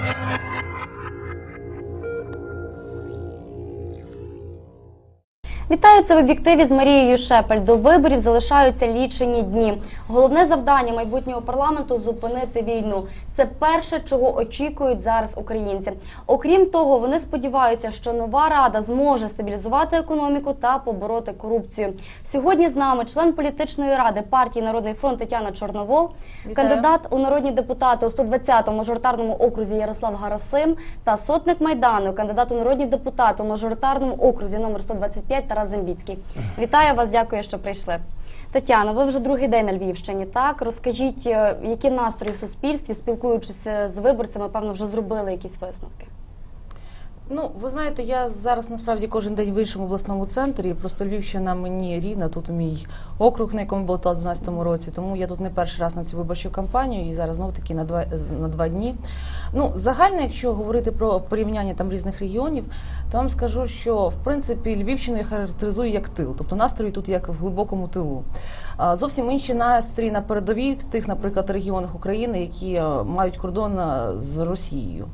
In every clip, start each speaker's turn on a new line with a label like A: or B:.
A: Thank you. Вітаю це в об'єктиві з Марією Шепель. До виборів залишаються лічені дні. Головне завдання майбутнього парламенту зупинити війну. Це перше, чого очікують зараз українці. Окрім того, вони сподіваються, що нова рада зможе стабілізувати економіку та побороти корупцію. Сьогодні з нами член політичної ради партії Народний фронт Тетяна Чорновол,
B: Вітаю.
A: кандидат у народні депутати у 120-му мажоритарному окрузі Ярослав Гарасим та сотник Майдану, кандидат у народні депутати у мажоритарному окрузі номер 125 Тарас Зембіцький. Вітаю вас, дякую, що прийшли. Тетяно, ви вже другий день на Львівщині. Так розкажіть, е, які настрої в суспільстві, спілкуючись е, з виборцями, певно, вже зробили якісь висновки.
B: Ну, ви знаєте, я зараз насправді кожен день в іншому обласному центрі. Просто Львівщина мені рідна, тут мій округ, на якому була в 2012 році. Тому я тут не перший раз на цю виборчу кампанію і зараз знов таки на два на два дні. Ну, загально, якщо говорити про порівняння там різних регіонів, то вам скажу, що в принципі Львівщину я характеризую як тил, тобто настрої тут як в глибокому тилу. Зовсім інші настрій на передовій в тих, наприклад, регіонах України, які е, мають кордон е, з Росією.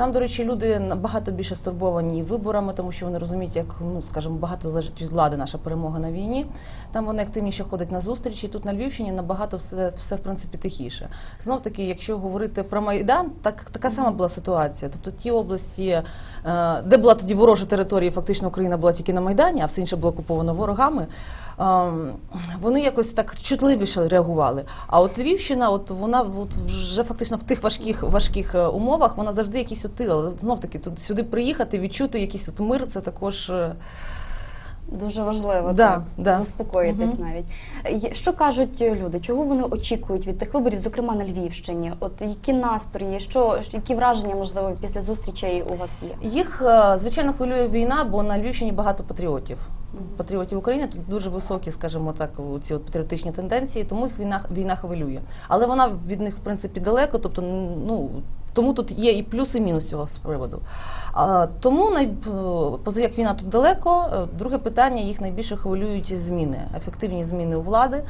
B: Там, до речі, люди набагато більше стурбовані виборами, тому що вони розуміють, як ну скажімо, багато залежить від влади наша перемога на війні. Там вони активніше ходять на зустрічі. Тут на Львівщині набагато все, все в принципі тихіше. Знов таки, якщо говорити про майдан, так така сама була ситуація. Тобто ті області, е, де була тоді ворожа територія, фактично Україна була тільки на майдані, а все інше було окуповано ворогами. ем, Вони якось так чутливіше реагували. А от Львівщина, от вона от вже фактично в тих важких важких е, умовах, вона завжди якийсь от. Але знов таки тут сюди приїхати, відчути якийсь от мир, це також. е,
A: Дуже важливо
B: Да,
A: так,
B: да.
A: заспокоїтись
B: Мгм.
A: навіть. Що кажуть люди? Чого вони очікують від тих виборів, зокрема на Львівщині? От які настрої, що які враження можливо після зустрічей у вас є?
B: Їх е, звичайно хвилює війна, бо на Львівщині багато патріотів. Патріотів України тут дуже високі, скажімо так, ці от патріотичні тенденції, тому їх війна війна хвилює. Але вона від них в принципі далеко, тобто ну. Тому тут є і плюс, і мінус цього з приводу. А, тому най, поза як війна тут далеко, е, друге питання їх найбільше хвилюють зміни, ефективні зміни у влади,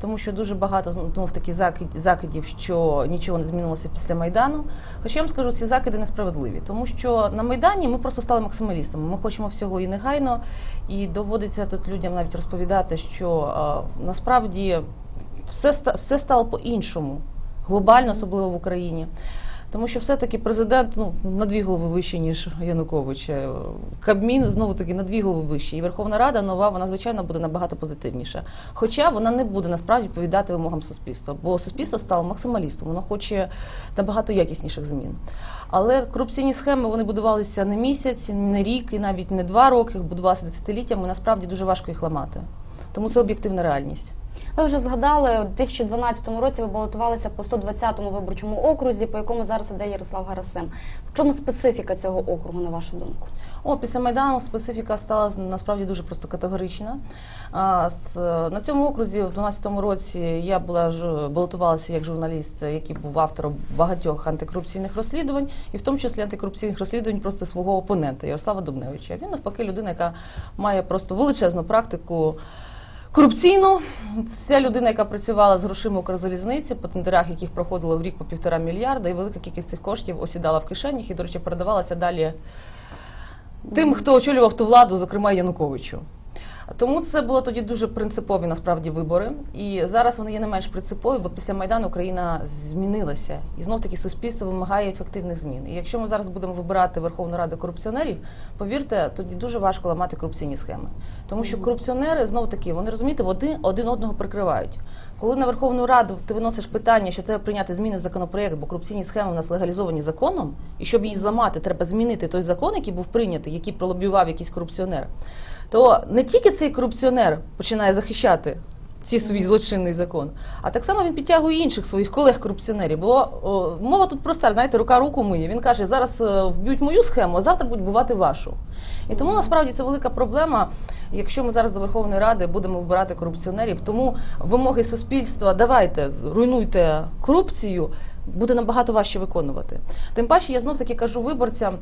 B: тому що дуже багато знов таки закид, закидів, що нічого не змінилося після майдану. Хоча я вам скажу, ці закиди несправедливі, тому що на майдані ми просто стали максималістами. Ми хочемо всього і негайно, і доводиться тут людям навіть розповідати, що а, насправді все, все стало по-іншому, глобально, особливо в Україні. Тому що все-таки президент ну, на дві голови вищий, ніж Янукович. Е, Кабмін знову таки на дві голови вищий. І Верховна Рада нова, вона звичайно буде набагато позитивніша. Хоча вона не буде насправді відповідати вимогам суспільства, бо суспільство стало максималістом, воно хоче набагато якісніших змін. Але корупційні схеми вони будувалися не місяць, не рік і навіть не два роки, будувалися десятиліттями. Насправді дуже важко їх ламати. Тому це об'єктивна реальність.
A: Ви вже згадали, у 2012 році ви балотувалися по 120-му виборчому окрузі, по якому зараз іде Ярослав Гарасим. В чому специфіка цього округу, на вашу думку?
B: О, після Майдану специфіка стала насправді дуже просто категорична. На цьому окрузі в 2012 році я була балотувалася як журналіст, який був автором багатьох антикорупційних розслідувань, і в тому числі антикорупційних розслідувань просто свого опонента Ярослава Дубневича. Він навпаки людина, яка має просто величезну практику. Корупційну ця людина, яка працювала з грошима Укрзалізниці, по тендерах, яких проходило в рік по півтора мільярда, і велика кількість цих коштів осідала в кишенях і, до речі, передавалася далі тим, хто очолював ту владу, зокрема Януковичу. Тому це було тоді дуже принципові насправді вибори. І зараз вони є не менш принципові, бо після Майдану Україна змінилася. І знов таки суспільство вимагає ефективних змін. І якщо ми зараз будемо вибирати Верховну Раду корупціонерів, повірте, тоді дуже важко ламати корупційні схеми. Тому що корупціонери знов таки вони розумієте, вони один одного прикривають. Коли на Верховну Раду ти виносиш питання, що треба прийняти зміни в законопроект, бо корупційні схеми у нас легалізовані законом, і щоб її зламати, треба змінити той закон, який був прийнятий, який пролобіював якийсь корупціонер. То не тільки цей корупціонер починає захищати ці свій злочинний закон, а так само він підтягує інших своїх колег-корупціонерів. Бо о, мова тут проста, знаєте, рука руку миє. Він каже, зараз е, вб'ють мою схему, а завтра будуть бувати вашу. І тому насправді це велика проблема. Якщо ми зараз до Верховної Ради будемо вибирати корупціонерів, тому вимоги суспільства давайте руйнуйте корупцію. Буде набагато важче виконувати. Тим паче, я знов таки кажу виборцям: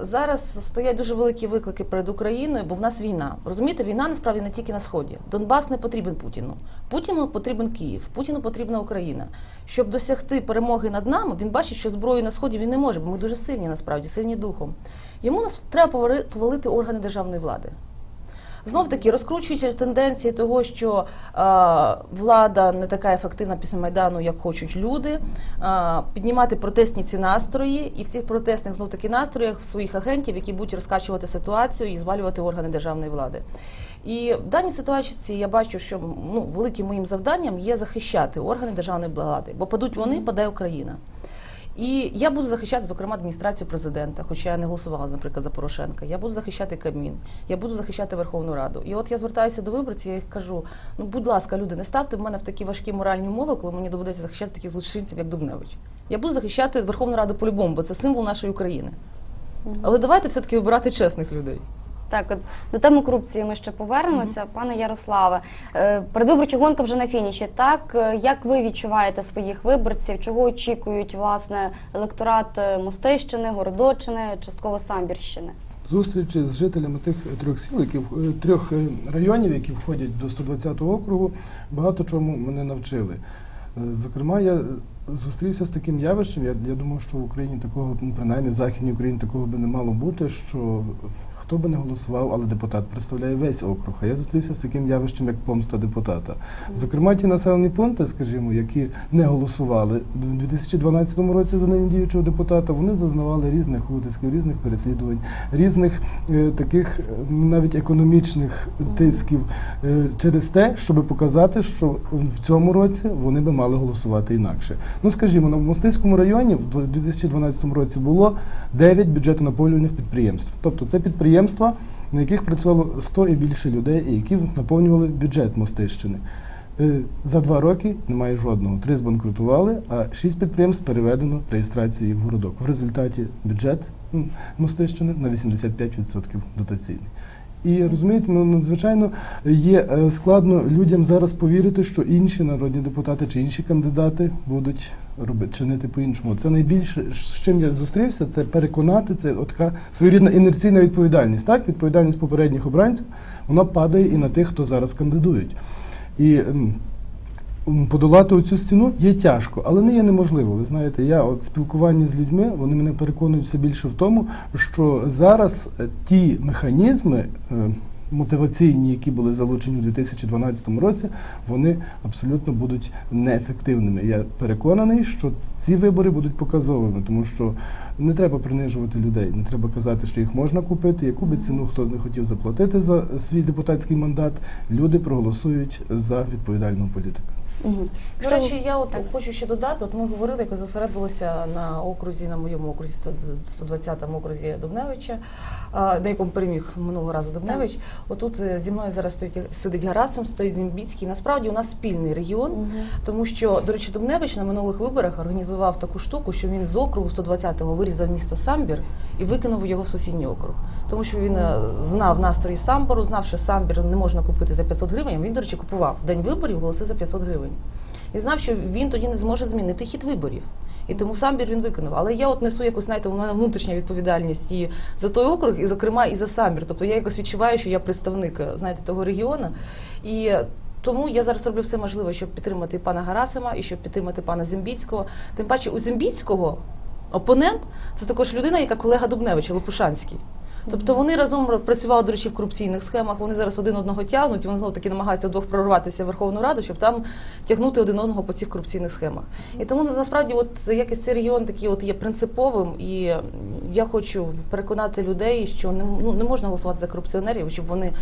B: зараз стоять дуже великі виклики перед Україною, бо в нас війна. Розумієте, війна насправді не тільки на сході. Донбас не потрібен Путіну. Путіну потрібен Київ, Путіну потрібна Україна. Щоб досягти перемоги над нами, він бачить, що зброю на сході він не може, бо ми дуже сильні насправді, сильні духом. Йому нас треба повали- повалити органи державної влади. Знов таки розкручуються тенденції того, що е, влада не така ефективна після майдану, як хочуть люди, е, піднімати протестні ці настрої, і в цих протестних знов таки настроях в своїх агентів, які будуть розкачувати ситуацію і звалювати органи державної влади. І в даній ситуації я бачу, що ну великим моїм завданням є захищати органи державної влади, бо падуть вони, паде Україна. І я буду захищати, зокрема, адміністрацію президента, хоча я не голосувала, наприклад, за Порошенка. Я буду захищати Кабмін, я буду захищати Верховну Раду. І от я звертаюся до виборців, я їх кажу: ну, будь ласка, люди, не ставте в мене в такі важкі моральні умови, коли мені доведеться захищати таких злочинців, як Дубневич. Я буду захищати Верховну Раду по-любому, бо це символ нашої України. Але давайте все-таки вибирати чесних людей.
A: Так, от до теми корупції ми ще повернемося. Пане Ярославе, е, передвиборча гонка вже на фініші. Так Е, як ви відчуваєте своїх виборців? Чого очікують власне електорат е, Мостищини, Городочини, частково Самбірщини?
C: Зустрічі з жителями тих трьох сіл, які в- е, трьох е, районів, які входять до 120-го округу, багато чому мене навчили. Е, Зокрема, я зустрівся з таким явищем. Я, я думав, що в Україні такого, ну, принаймні в Західній Україні такого би не мало бути, що хто би не голосував, але депутат представляє весь округ. А я зустрівся з таким явищем, як помста депутата. Зокрема, ті населені пункти, скажімо, які не голосували в 2012 році за нині діючого депутата, вони зазнавали різних утисків, різних переслідувань, різних е, таких е, навіть економічних тисків е, через те, щоб показати, що в цьому році вони би мали голосувати інакше. Ну, скажімо, на Мостиському районі в 2012 році було 9 бюджетонаповнювальних підприємств. Тобто це підприємства, на яких працювало 100 і більше людей, і які наповнювали бюджет Мостищини. Е, За два роки немає жодного. Три збанкрутували, а шість підприємств переведено реєстрацію в городок. В результаті бюджет Мостищини на 85% дотаційний. І розумієте, ну надзвичайно є е, складно людям зараз повірити, що інші народні депутати чи інші кандидати будуть робити чинити по-іншому. Це найбільше з чим я зустрівся, це переконати. Це така своєрідна інерційна відповідальність. Так, відповідальність попередніх обранців вона падає і на тих, хто зараз кандидують. І подолати цю стіну є тяжко, але не є неможливо. Ви знаєте, я от спілкування з людьми, вони мене переконують все більше в тому, що зараз е, ті механізми. е, Мотиваційні, які були залучені у 2012 році, вони абсолютно будуть неефективними. Я переконаний, що ці вибори будуть показовими, тому що не треба принижувати людей, не треба казати, що їх можна купити. Яку би ціну хто не хотів заплатити за свій депутатський мандат, люди проголосують за відповідального політика.
A: Угу.
B: До речі, я от хочу ще додати. От ми говорили, як зосередилися на окрузі, на моєму окрузі 120-му окрузі Дубневича, на якому переміг минулого разу Дубневич. Отут е, зі мною зараз стоїть сидить Гарасим, стоїть Зімбіцький. Насправді у нас спільний регіон, тому що, до речі, Дубневич на минулих виборах організував таку штуку, що він з округу 120-го вирізав місто Самбір і викинув його в сусідній округ. Тому що він е, знав настрої Самбору, знав, що Самбір не можна купити за 500 гривень. Він, до речі, купував в день виборів голоси за 500 гривень. І знав, що він тоді не зможе змінити хід виборів. І тому самбір він виконав. Але я от несу якусь, знаєте, у мене внутрішня відповідальність і за той округ, і зокрема і за самбір. Тобто я якось відчуваю, що я представник, е, знаєте, того регіону. І тому я зараз роблю все можливе, щоб підтримати пана Гарасима, і щоб підтримати пана Зембіцького. Тим паче у Зембіцького опонент це також людина, яка колега Дубневича, Лопушанський. Тобто вони разом працювали, до речі, в корупційних схемах. Вони зараз один одного тягнуть, і вони знову таки намагаються вдвох прорватися в Верховну Раду, щоб там тягнути один одного по цих корупційних схемах. І тому насправді, от якось цей регіон такий от є принциповим, і я хочу переконати людей, що не, ну, не можна голосувати за корупціонерів, щоб вони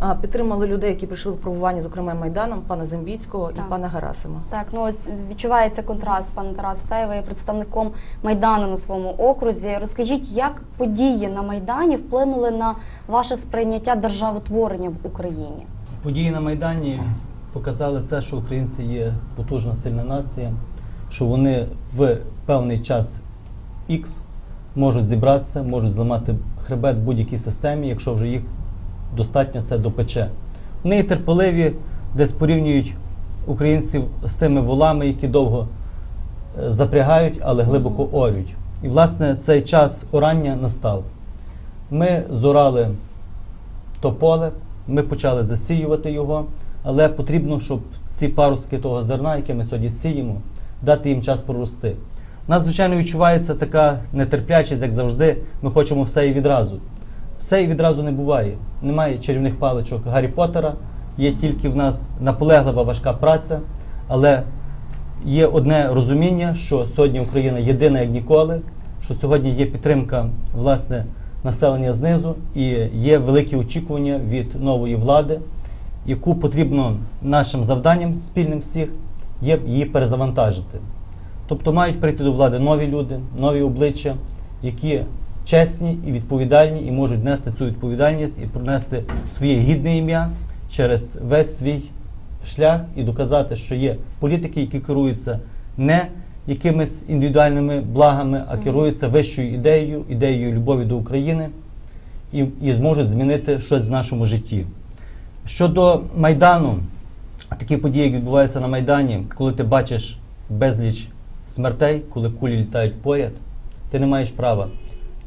B: а, підтримали людей, які прийшли в пробування, зокрема Майданом, пана Зембіцького і пана Гарасима.
A: Так, ну відчувається контраст, пане Тарас Таєва є представником Майдану на своєму окрузі. Розкажіть, як події на Майдані вплинули на ваше сприйняття державотворення в Україні?
D: Події на Майдані показали це, що українці є потужна сильна нація, що вони в певний час X можуть зібратися, можуть зламати хребет будь-якій системі, якщо вже їх достатньо це допече. Вони терпеливі, десь порівнюють українців з тими волами, які довго е, запрягають, але глибоко орють. І, власне, цей час орання настав. Ми зорали то поле, ми почали засіювати його, але потрібно, щоб ці паростки того зерна, яке ми сьогодні сіємо, дати їм час прорости. У нас, звичайно, відчувається така нетерплячість, як завжди, ми хочемо все і відразу. Все і відразу не буває. Немає чарівних паличок Гаррі Поттера, є тільки в нас наполеглива важка праця, але є одне розуміння, що сьогодні Україна єдина як ніколи, що сьогодні є підтримка власне населення знизу і є великі очікування від нової влади, яку потрібно нашим завданням спільним всіх є її перезавантажити. Тобто мають прийти до влади нові люди, нові обличчя, які чесні і відповідальні, і можуть нести цю відповідальність і пронести своє гідне ім'я через весь свій шлях і доказати, що є політики, які керуються не якимись індивідуальними благами, а керуються вищою ідеєю, ідеєю любові до України і, і зможуть змінити щось в нашому житті. Щодо Майдану, такі події, як відбуваються на Майдані, коли ти бачиш безліч смертей, коли кулі літають поряд, ти не маєш права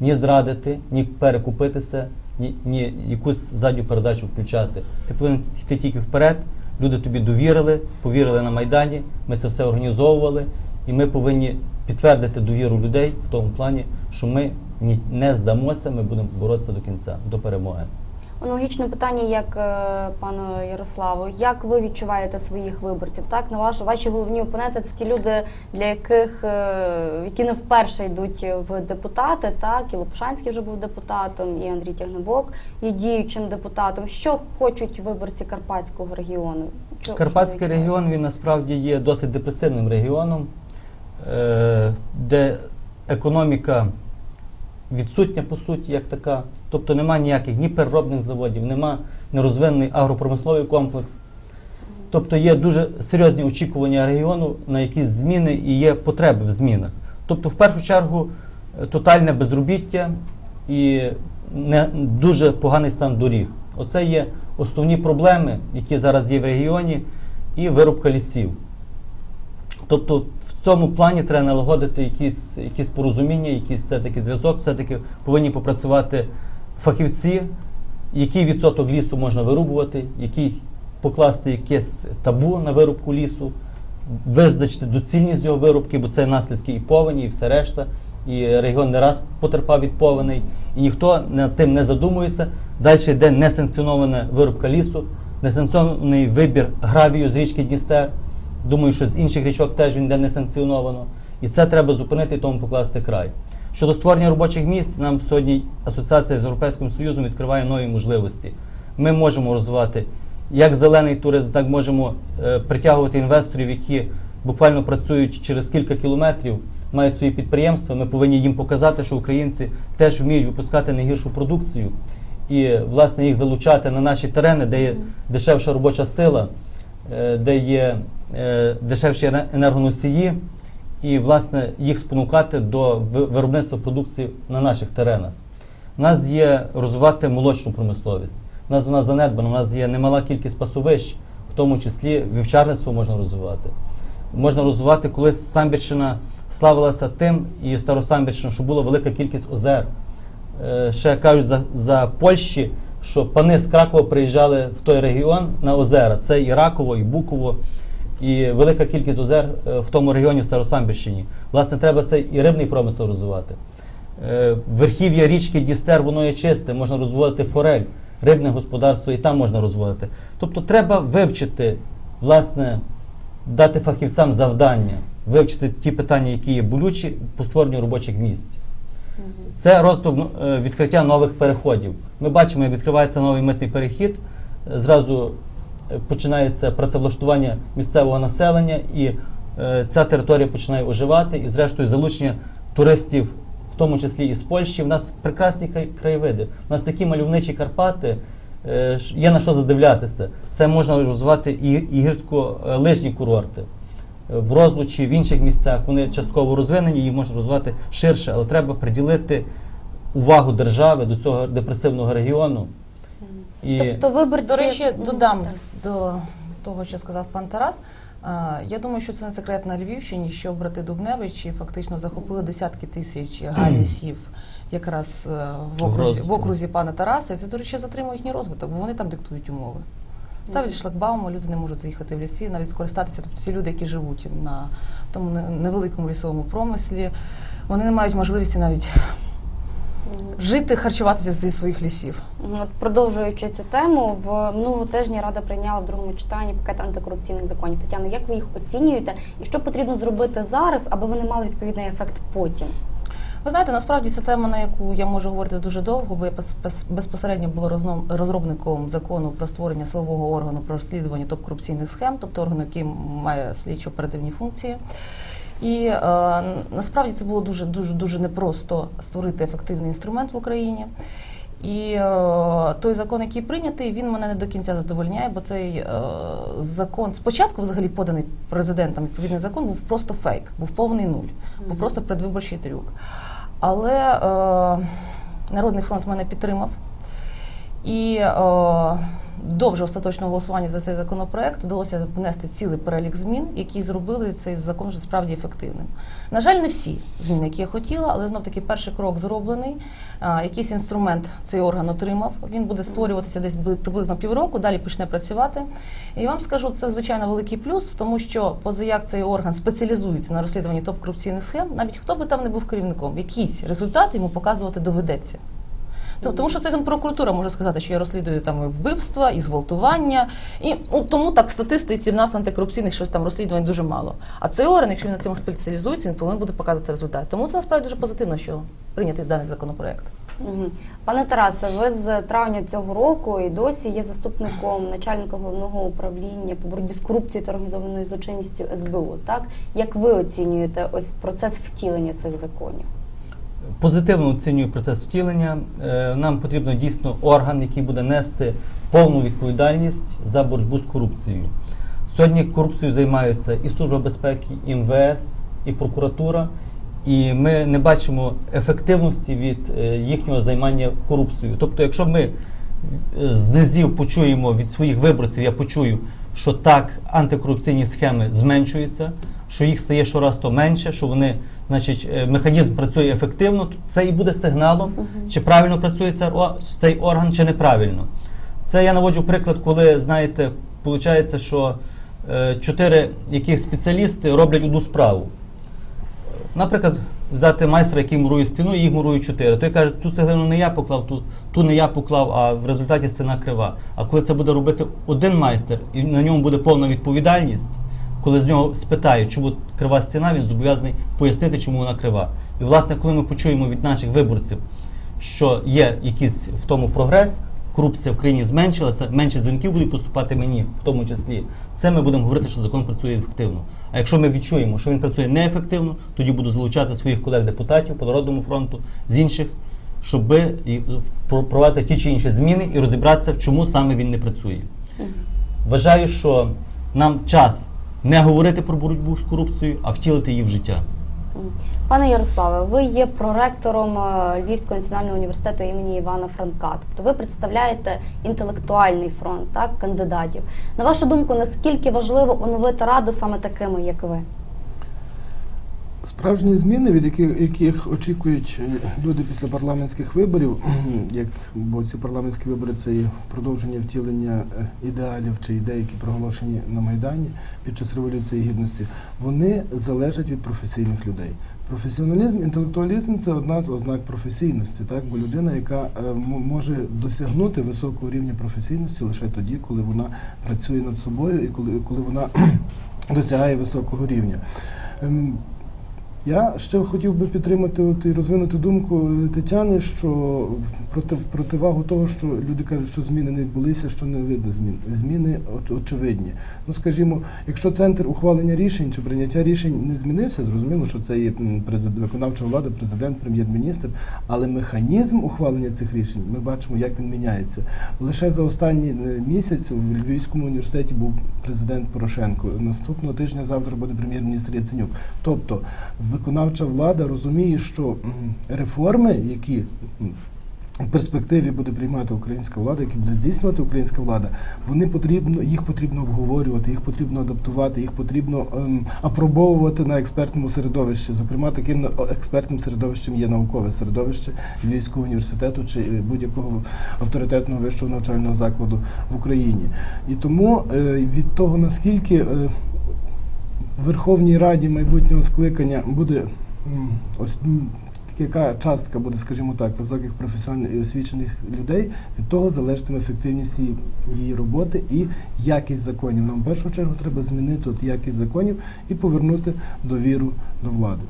D: ні зрадити, ні перекупитися, ні, ні якусь задню передачу включати. Ти повинен йти тільки вперед. Люди тобі довірили, повірили на Майдані, ми це все організовували, і ми повинні підтвердити довіру людей в тому плані, що ми не здамося, ми будемо боротися до кінця, до перемоги.
A: Аналогічне питання, як е, пану Ярославу. Як ви відчуваєте своїх виборців? Так, на вашу ваші головні опоненти це ті люди, для яких е, які не вперше йдуть в депутати. Так, і Лопушанський вже був депутатом, і Андрій Тягнебок є діючим депутатом. Що хочуть виборці Карпатського регіону? Що-
D: Карпатський
A: що
D: регіон він насправді є досить депресивним регіоном, де економіка відсутня по суті, як така. Тобто немає ніяких ні переробних заводів, нема нерозвинений агропромисловий комплекс. Тобто є дуже серйозні очікування регіону на якісь зміни і є потреби в змінах. Тобто, в першу чергу, е, тотальне безробіття і не дуже поганий стан доріг. Оце є основні проблеми, які зараз є в регіоні, і вирубка лісів. Тобто в цьому плані треба налагодити якісь, якісь порозуміння, якийсь все-таки зв'язок, все-таки повинні попрацювати фахівці, який відсоток лісу можна вирубувати, який покласти якесь табу на вирубку лісу, визначити доцільність його вирубки, бо це наслідки і повені, і все решта. І регіон не раз потерпав від повеней, і ніхто над тим не задумується. Далі йде несанкціонована вирубка лісу, несанкціонований вибір гравію з річки Дністер. Думаю, що з інших річок теж він йде несанкціоновано. І це треба зупинити і тому покласти край. Щодо створення робочих місць, нам сьогодні асоціація з Європейським Союзом відкриває нові можливості. Ми можемо розвивати як зелений туризм, так можемо е, притягувати інвесторів, які буквально працюють через кілька кілометрів, мають свої підприємства. Ми повинні їм показати, що українці теж вміють випускати найгіршу продукцію і власне їх залучати на наші терени, де є дешевша робоча сила, е, де є дешевші енергоносії, і власне їх спонукати до виробництва продукції на наших теренах. У нас є розвивати молочну промисловість. У нас вона занедбана, у нас є немала кількість пасовищ, в тому числі вівчарництво можна розвивати. Можна розвивати, коли Самбірщина славилася тим, і Старосамбірщина, що була велика кількість озер. Е, Ще кажуть за, за Польщі, що пани з Кракова приїжджали в той регіон на озера. Це і Раково, і Буково, і велика кількість озер е, в тому регіоні в Старосамбірщині. Власне, треба цей і рибний промисел розвивати. Е, Верхів'я річки Дністер, воно є чисте, можна розводити форель, рибне господарство і там можна розводити. Тобто треба вивчити, власне, дати фахівцям завдання, вивчити ті питання, які є болючі по створенню робочих місць. Це розвиток е, відкриття нових переходів. Ми бачимо, як відкривається новий митний перехід. Зразу починається працевлаштування місцевого населення, і е, ця територія починає оживати, і зрештою залучення туристів, в тому числі і з Польщі. У нас прекрасні краєвиди. У нас такі мальовничі Карпати. е, Є на що задивлятися. Це можна розвивати і, і гірсько-лижні курорти. В Розлучі, в інших місцях вони частково розвинені, їх можна розвивати ширше, але треба приділити увагу держави до цього депресивного регіону. І
A: Тобто виборці...
B: До речі, додам
A: так.
B: до того, що сказав пан Тарас. Я думаю, що це не секрет на Львівщині, що брати Дубневичі фактично захопили десятки тисяч га лісів якраз е, в окрузі, в окрузі пана Тараса. І це, до речі, затримує їхній розвиток, бо вони там диктують умови. Ставлять шлагбауми, люди не можуть заїхати в ліси, навіть скористатися. Тобто ці люди, які живуть на тому невеликому лісовому промислі, вони не мають можливості навіть жити, харчуватися зі своїх лісів.
A: От продовжуючи цю тему, в минулого тижня Рада прийняла в другому читанні пакет антикорупційних законів. Тетяно, як ви їх оцінюєте, і що потрібно зробити зараз, аби вони мали відповідний ефект потім?
B: Ви знаєте, насправді це тема, на яку я можу говорити дуже довго, бо я безпосередньо була розробником закону про створення силового органу про розслідування топ-корупційних схем, тобто органу, який має слідчо оперативні функції. І е, насправді це було дуже дуже дуже непросто створити ефективний інструмент в Україні. І е, той закон, який прийнятий, він мене не до кінця задовольняє, бо цей е, закон спочатку, взагалі поданий президентом, відповідний закон був просто фейк, був повний нуль, був просто предвиборчий трюк. Але е, Народний фронт мене підтримав. І е, до вже остаточного голосування за цей законопроект вдалося внести цілий перелік змін, які зробили цей закон вже справді ефективним. На жаль, не всі зміни, які я хотіла, але знов таки перший крок зроблений. Якийсь інструмент цей орган отримав. Він буде створюватися десь бли- приблизно півроку, далі почне працювати. І вам скажу, це звичайно великий плюс, тому що позаяк цей орган спеціалізується на розслідуванні топ-корупційних схем, навіть хто би там не був керівником, якісь результати йому показувати доведеться. То- Тому що це генпрокуратура може сказати, що я розслідую там вбивства, і зґвалтування. І ну, тому так в статистиці в нас антикорупційних щось там розслідувань дуже мало. А цей орган, якщо він на цьому спеціалізується, він повинен буде показувати результат. Тому це насправді дуже позитивно, що прийнятий даний законопроект.
A: Пане Тарасе, ви з травня цього року і досі є заступником начальника головного управління по боротьбі з корупцією та організованою злочинністю СБУ. Так як ви оцінюєте ось процес втілення цих законів?
D: Позитивно оцінюю процес втілення. Е, Нам потрібно дійсно орган, який буде нести повну відповідальність за боротьбу з корупцією. Сьогодні корупцією займаються і Служба безпеки, і МВС, і прокуратура. І ми не бачимо ефективності від е, їхнього займання корупцією. Тобто, якщо ми е, з низів почуємо від своїх виборців, я почую, що так антикорупційні схеми зменшуються, що їх стає щораз то менше, що вони, значить, е, механізм працює ефективно, то це і буде сигналом, чи правильно працює цей орган, чи неправильно. Це я наводжу приклад, коли, знаєте, виходить, що е, чотири якісь спеціалісти роблять одну справу. Наприклад, взяти майстра, який мурує стіну, і їх мурують чотири. Той каже, ту цеглину не я поклав, ту, ту не я поклав, а в результаті стіна крива. А коли це буде робити один майстер, і на ньому буде повна відповідальність, коли з нього спитають, чому крива стіна, він зобов'язаний пояснити, чому вона крива. І власне, коли ми почуємо від наших виборців, що є якийсь в тому прогрес, корупція в країні зменшилася, менше дзвінків буде поступати мені, в тому числі. Це ми будемо говорити, що закон працює ефективно. А якщо ми відчуємо, що він працює неефективно, тоді буду залучати своїх колег-депутатів по Народному фронту з інших, щоб і ті чи інші зміни і розібратися, чому саме він не працює. Вважаю, що нам час не говорити про боротьбу з корупцією, а втілити її в життя.
A: Пане Ярославе, ви є проректором е, Львівського національного університету імені Івана Франка. Тобто ви представляєте інтелектуальний фронт, так, кандидатів. На вашу думку, наскільки важливо оновити раду саме такими, як ви?
C: Справжні зміни, від яких, яких очікують е, люди після парламентських виборів, як бо ці парламентські вибори це є продовження втілення е, ідеалів чи ідей, які проголошені на Майдані під час революції гідності, вони залежать від професійних людей. Професіоналізм, інтелектуалізм це одна з ознак професійності, так бо людина, яка е, може досягнути високого рівня професійності лише тоді, коли вона працює над собою і коли, коли вона досягає високого рівня. Я ще хотів би підтримати от і розвинути думку Тетяни, що проти в противагу того, що люди кажуть, що зміни не відбулися, що не видно змін. Зміни оч- очевидні. Ну скажімо, якщо центр ухвалення рішень чи прийняття рішень не змінився, зрозуміло, що це є президент, виконавча влада, президент, прем'єр-міністр, але механізм ухвалення цих рішень ми бачимо, як він міняється. Лише за останні е, місяць в Львівському університеті був президент Порошенко. Наступного тижня завтра буде прем'єр-міністр Яценюк. Тобто виконавча влада розуміє, що реформи, які в перспективі буде приймати українська влада, які буде здійснювати українська влада, вони потрібно, їх потрібно обговорювати, їх потрібно адаптувати, їх потрібно ем, апробовувати на експертному середовищі. Зокрема, таким експертним середовищем є наукове середовище Львівського університету чи е, будь-якого авторитетного вищого навчального закладу в Україні. І тому е, від того наскільки е, в Верховній Раді майбутнього скликання буде ось яка частка буде, скажімо так, високих професіональних і освічених людей, від того залежатиме ефективність її, роботи і якість законів. Нам в першу чергу треба змінити от якість законів і повернути довіру до влади.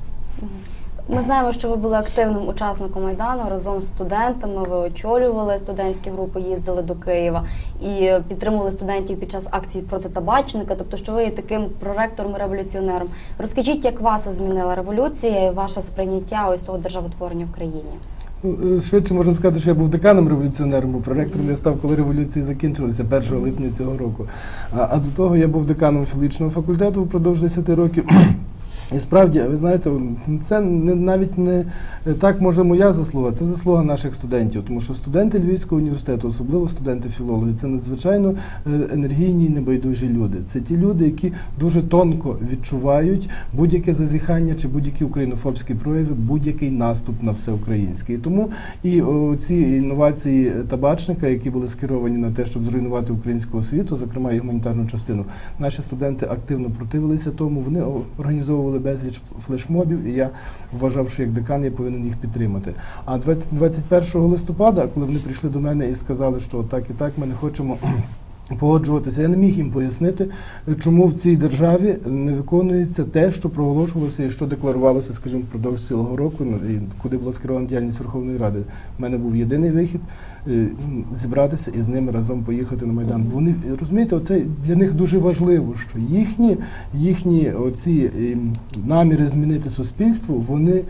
A: Ми знаємо, що ви були активним учасником майдану разом з студентами. Ви очолювали студентські групи, їздили до Києва і підтримували студентів під час акції проти табачника. Тобто, що ви є таким проректором революціонером. Розкажіть, як вас змінила революція і ваше сприйняття ось того державотворення в країні?
C: Ну, е, Швидше можна сказати, що я був деканом революціонером, бо проректором я став, коли революції закінчилися 1 липня цього року. А, а до того я був деканом філологічного факультету впродовж 10 років. І справді, ви знаєте, це не навіть не так може моя заслуга, це заслуга наших студентів, тому що студенти Львівського університету, особливо студенти філологи, це надзвичайно е, енергійні і небайдужі люди. Це ті люди, які дуже тонко відчувають будь-яке зазіхання чи будь-які українофобські прояви, будь-який наступ на все українське. І тому і ці інновації табачника, які були скеровані на те, щоб зруйнувати українську освіту, зокрема і гуманітарну частину, наші студенти активно противилися тому. Вони о, організовували безліч флешмобів, і я вважав, що як декан я повинен їх підтримати. А 20 21 листопада, коли вони прийшли до мене і сказали, що так і так ми не хочемо. Погоджуватися, я не міг їм пояснити, чому в цій державі не виконується те, що проголошувалося і що декларувалося, скажімо, впродовж цілого року, ну, і куди була скерована діяльність Верховної Ради. У мене був єдиний вихід е, зібратися і з ними разом поїхати на Майдан. Вони розумієте, оце для них дуже важливо, що їхні, їхні оці ем, наміри змінити суспільство, вони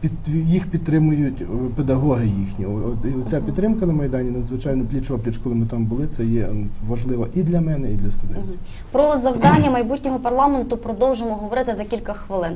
C: під їх підтримують е, педагоги їхні. От ця підтримка на майдані надзвичайно пліч опліч, коли ми там були. Це є важливо і для мене, і для студентів.
A: Про завдання майбутнього парламенту продовжимо говорити за кілька хвилин.